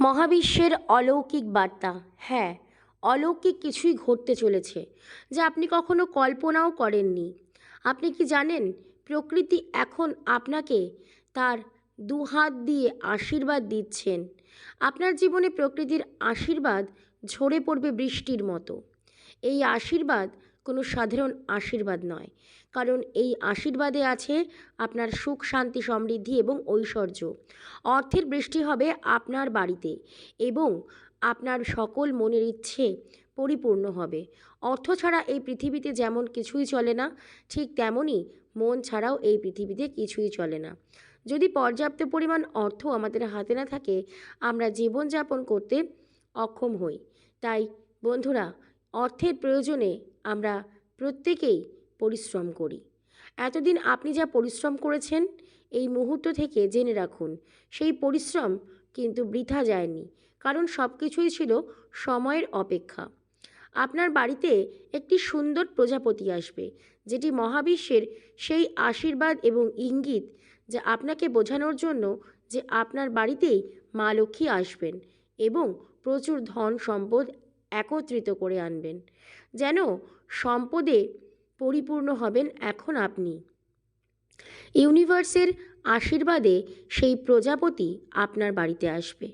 মহাবিশ্বের অলৌকিক বার্তা। হ্যাঁ অলৌকিক কিছুই ঘটতে চলেছে, যা আপনি কখনো কল্পনাও করেননি। আপনি কি জানেন, প্রকৃতি এখন আপনাকে তার দু হাত দিয়ে আশীর্বাদ দিচ্ছেন। আপনার জীবনে প্রকৃতির আশীর্বাদ ঝরে পড়বে বৃষ্টির মতো। এই আশীর্বাদ কোনো সাধারণ আশীর্বাদ নয়। কারণ এই আশীর্বাদে আছে আপনার সুখ, শান্তি, সমৃদ্ধি এবং ঐশ্বর্য। অর্থের বৃষ্টি হবে আপনার বাড়িতে এবং আপনার সকল মনের ইচ্ছে পরিপূর্ণ হবে। অর্থ ছাড়া এই পৃথিবীতে যেমন কিছুই চলে না, ঠিক তেমনই মন ছাড়াও এই পৃথিবীতে কিছুই চলে না। যদি পর্যাপ্ত পরিমাণ অর্থ আমাদের হাতে না থাকে, আমরা জীবনযাপন করতে অক্ষম হই। তাই বন্ধুরা, অর্থের প্রয়োজনে আমরা প্রত্যেকেই পরিশ্রম করি। এতদিন আপনি যা পরিশ্রম করেছেন, এই মুহূর্ত থেকে জেনে রাখুন, সেই পরিশ্রম কিন্তু বৃথা যায়নি, কারণ সব কিছুই ছিল সময়ের অপেক্ষা। আপনার বাড়িতে একটি সুন্দর প্রজাপতি আসবে, যেটি মহাবিশ্বের সেই আশীর্বাদ এবং ইঙ্গিত যা আপনাকে বোঝানোর জন্য যে আপনার বাড়িতেই মা লক্ষ্মী আসবেন এবং প্রচুর ধন সম্পদ একত্রিত করে আনবেন। যেন সম্পদে পরিপূর্ণ হবেন এখন আপনি। ইউনিভার্সের আশীর্বাদে সেই প্রজাপতি আপনার বাড়িতে আসবে।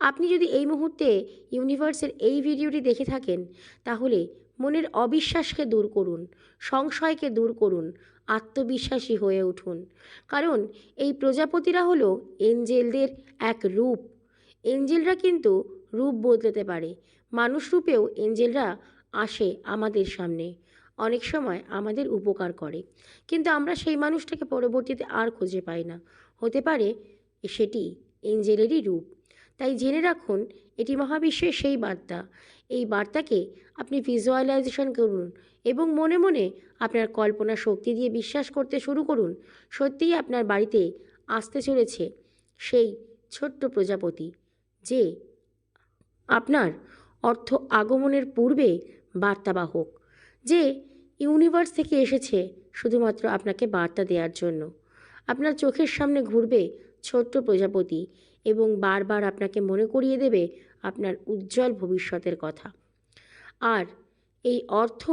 আপনি যদি এই মুহূর্তে ইউনিভার্সের এই ভিডিওটি দেখে থাকেন, তাহলে মনের অবিশ্বাসকে দূর করুন, সংশয়কে দূর করুন, আত্মবিশ্বাসী হয়ে উঠুন। কারণ এই প্রজাপতিরা হলো এঞ্জেলদের এক রূপ। এঞ্জেলরা কিন্তু রূপ বদলাতে পারে। মানুষ রূপেও এঞ্জেলরা আসে আমাদের সামনে। অনেক সময় আমাদের উপকার করে। কিন্তু আমরা সেই মানুষটাকে পরবর্তীতে আর খুঁজে পাই না। হতে পারে সেটি এঞ্জেলেরই রূপ। তাই জেনে রাখুন, এটি মহাবিশ্বের সেই বার্তা। এই বার্তাকে আপনি ভিজুয়ালাইজেশন করুন এবং মনে মনে আপনার কল্পনা শক্তি দিয়ে বিশ্বাস করতে শুরু করুন। সত্যিই আপনার বাড়িতে আসতে চলেছে সেই ছোট্ট প্রজাপতি, যে আপনার অর্থ আগমনের পূর্বে বার্তাবাহক, যে ইউনিভার্স থেকে এসেছে শুধুমাত্র আপনাকে বার্তা দেওয়ার জন্য। আপনার চোখের সামনে ঘুরবে ছোট্ট প্রজাপতি এবং বারবার আপনাকে মনে করিয়ে দেবে আপনার উজ্জ্বল ভবিষ্যতের কথা। আর এই অর্থ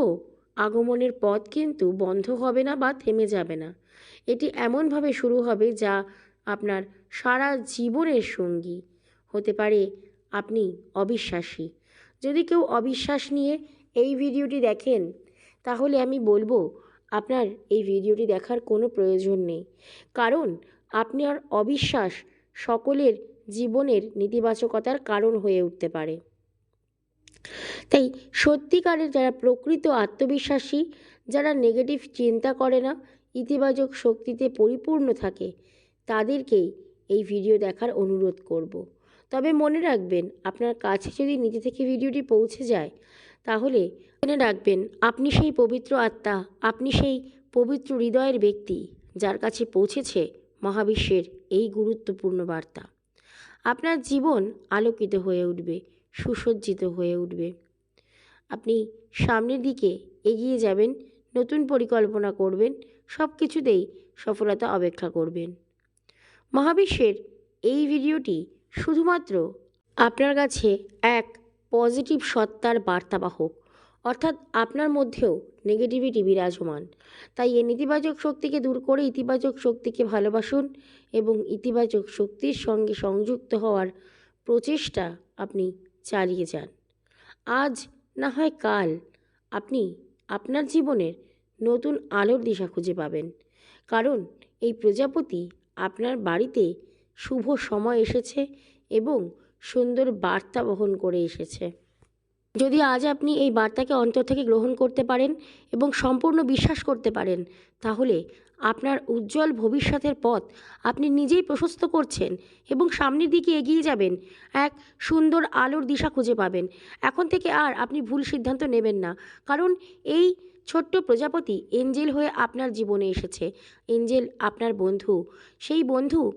আগমনের পথ কিন্তু বন্ধ হবে না বা থেমে যাবে না। এটি এমনভাবে শুরু হবে যা আপনার সারা জীবনের সঙ্গী হতে পারে আপনি অবিশ্বাসী। যদি কেউ অবিশ্বাস নিয়ে এই ভিডিওটি দেখেন, তাহলে আমি বলব, আপনার এই ভিডিওটি দেখার কোনো প্রয়োজন নেই। কারণ আপনার অবিশ্বাস সকলের জীবনের নেতিবাচকতার কারণ হয়ে উঠতে পারে। তাই সত্যিকারের যারা প্রকৃত আত্মবিশ্বাসী, যারা নেগেটিভ চিন্তা করে না, ইতিবাচক শক্তিতে পরিপূর্ণ থাকে, তাদেরকেই এই ভিডিও দেখার অনুরোধ করব। তবে মনে রাখবেন, আপনার কাছে যদি নিজে থেকে ভিডিওটি পৌঁছে যায়, তাহলে মনে রাখবেন, আপনি সেই পবিত্র আত্মা, আপনি সেই পবিত্র হৃদয়ের ব্যক্তি যার কাছে পৌঁছেছে মহাবিশ্বের এই গুরুত্বপূর্ণ বার্তা। আপনার জীবন আলোকিত হয়ে উঠবে, সুসজ্জিত হয়ে উঠবে। আপনি সামনের দিকে এগিয়ে যাবেন, নতুন পরিকল্পনা করবেন সব কিছুতেই সফলতা অপেক্ষা করবেন। মহাবিশ্বের এই ভিডিওটি শুধুমাত্র আপনার কাছে এক পজিটিভ সত্তার বার্তাবাহক অর্থাৎ আপনার মধ্যেও নেগেটিভিটি বিরাজমান। তাই এই নেতিবাচক শক্তিকে দূর করে ইতিবাচক শক্তিকে ভালোবাসুন এবং ইতিবাচক শক্তির সঙ্গে সংযুক্ত হওয়ার প্রচেষ্টা আপনি চালিয়ে যান। আজ না হয় কাল আপনি আপনার জীবনের নতুন আলোর দিশা খুঁজে পাবেন। কারণ এই প্রজাপতি আপনার বাড়িতে শুভ সময় এসেছে এবং সুন্দর বার্তা বহন করে এসেছে। যদি আজ আপনি এই বার্তাকে অন্তর থেকে গ্রহণ করতে পারেন এবং সম্পূর্ণ বিশ্বাস করতে পারেন, তাহলে আপনার উজ্জ্বল ভবিষ্যতের পথ আপনি নিজেই প্রশস্ত করছেন এবং সামনের দিকে এগিয়ে যাবেন। এক সুন্দর আলোর দিশা খুঁজে পাবেন। এখন থেকে আর আপনি ভুল সিদ্ধান্ত নেবেন না। কারণ এই ছোট্ট প্রজাপতি এঞ্জেল হয়ে আপনার জীবনে এসেছে। এঞ্জেল আপনার বন্ধু। সেই বন্ধু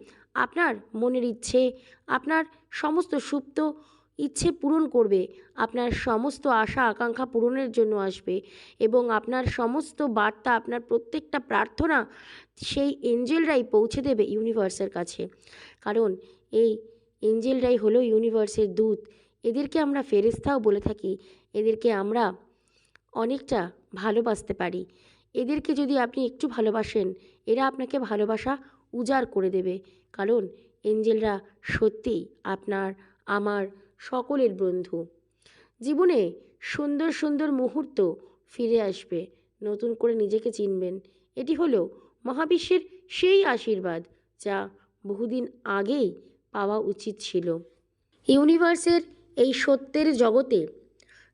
আপনার মনের ইচ্ছে, আপনার সমস্ত সুপ্ত ইচ্ছে পূরণ করবে, আপনার সমস্ত আশা, আকাঙ্ক্ষা পূরণের জন্য আসবে এবং আপনার সমস্ত বার্তা, আপনার প্রত্যেকটা প্রার্থনা সেই এঞ্জেলরাই পৌঁছে দেবে ইউনিভার্সের কাছে। কারণ এই এঞ্জেলরাই হলো ইউনিভার্সের দূত। এদেরকে আমরা ফেরেস্তাও বলে থাকি। এদেরকে আমরা অনেকটা ভালোবাসতে পারি। এদেরকে যদি আপনি একটু ভালোবাসেন, এরা আপনাকে ভালোবাসা উজাড় করে দেবে। কারণ এঞ্জেলরা সত্যিই আপনার, আমার সকলের বন্ধু। জীবনে সুন্দর সুন্দর মুহূর্ত ফিরে আসবে। নতুন করে নিজেকে চিনবেন। এটি হলো মহাবিশ্বের সেই আশীর্বাদ যা বহুদিন আগেই পাওয়া উচিত ছিল। ইউনিভার্সের এই সত্যের জগতে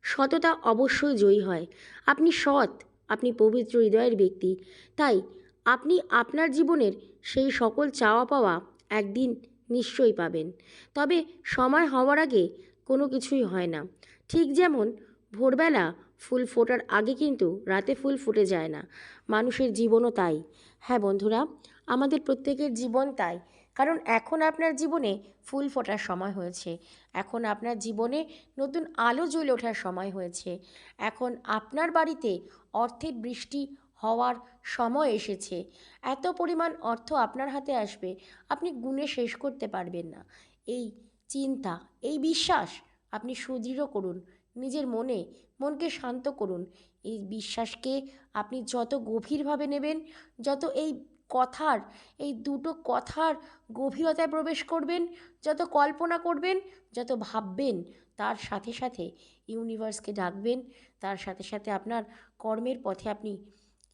সততা অবশ্যই জয়ী হয়। আপনি সৎ, আপনি পবিত্র হৃদয়ের ব্যক্তি। তাই আপনি আপনার জীবনের সেই সকল চাওয়া পাওয়া একদিন নিশ্চয়ই পাবেন। তবে সময় হওয়ার আগে কোনো কিছুই হয় না। ঠিক যেমন ভোরবেলা ফুল ফোটার আগে কিন্তু রাতে ফুল ফুটে যায় না। মানুষের জীবনও তাই। হ্যাঁ বন্ধুরা, আমাদের প্রত্যেকের জীবন তাই। কারণ এখন আপনার জীবনে ফুল ফোটার সময় হয়েছে। এখন আপনার জীবনে নতুন আলো জ্বলে ওঠার সময় হয়েছে। এখন আপনার বাড়িতে অর্থের বৃষ্টি হওয়ার সময় এসেছে। এত পরিমাণ অর্থ আপনার হাতে আসবে, আপনি গুণে শেষ করতে পারবেন না। এই চিন্তা, এই বিশ্বাস আপনি সুদৃঢ় করুন, নিজের মনে, মনকে শান্ত করুন। এই বিশ্বাসকে আপনি যত গভীরভাবে নেবেন, যত এই কথার, এই দুটো কথার গভীরতায় প্রবেশ করবেন, যত কল্পনা করবেন, যত ভাববেন, তার সাথে সাথে ইউনিভার্সকে ডাকবেন, তার সাথে সাথে আপনার কর্মের পথে আপনি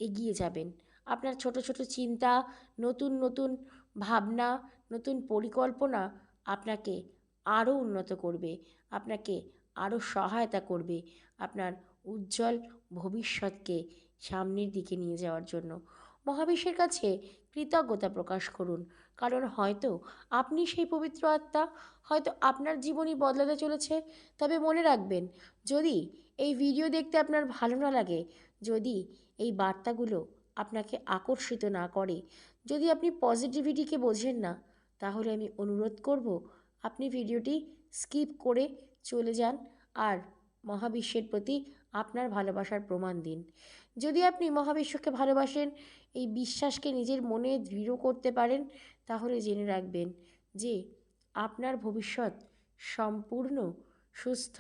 এগিয়ে যাবেন। আপনার ছোট ছোট চিন্তা, নতুন নতুন ভাবনা, নতুন পরিকল্পনা আপনাকে আরও উন্নত করবে, আপনাকে আরও সহায়তা করবে আপনার উজ্জ্বল ভবিষ্যৎকে সামনের দিকে নিয়ে যাওয়ার জন্য। মহাবিশ্বের কাছে কৃতজ্ঞতা প্রকাশ করুন, কারণ হয়তো আপনি সেই পবিত্র আত্মা, হয়তো আপনার জীবনই বদলাতে চলেছে। তবে মনে রাখবেন, যদি এই ভিডিও দেখতে আপনার ভালো না লাগে যদি এই বার্তাগুলো আপনাকে আকর্ষিত না করে, যদি আপনি পজিটিভিটিকে বোঝেন না, তাহলে আমি অনুরোধ করব আপনি ভিডিওটি স্কিপ করে চলে যান আর মহাবিশ্বের প্রতি আপনার ভালোবাসার প্রমাণ দিন। যদি আপনি মহাবিশ্বকে ভালোবাসেন, এই বিশ্বাসকে নিজের মনে দৃঢ় করতে পারেন, তাহলে জেনে রাখবেন যে আপনার ভবিষ্যৎ সম্পূর্ণ, সুস্থ,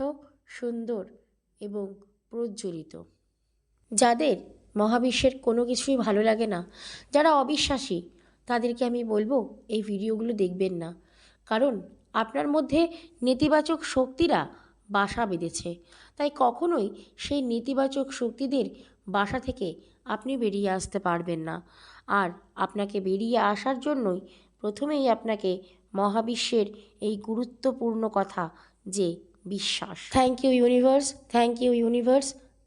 সুন্দর এবং প্রজ্বলিত। যাদের মহাবিশ্বের কোনো কিছুই ভালো লাগে না, যারা অবিশ্বাসী, তাদেরকে আমি বলব এই ভিডিওগুলো দেখবেন না। কারণ আপনার মধ্যে নেতিবাচক শক্তিরা বাসা বেঁধেছে। তাই কখনোই সেই নেতিবাচক শক্তিদের বাসা থেকে আপনি বেরিয়ে আসতে পারবেন না। আর আপনাকে বেরিয়ে আসার জন্যই প্রথমেই আপনাকে মহাবিশ্বের এই গুরুত্বপূর্ণ কথা যে বিশ্বাস। Thank you universe thank you universe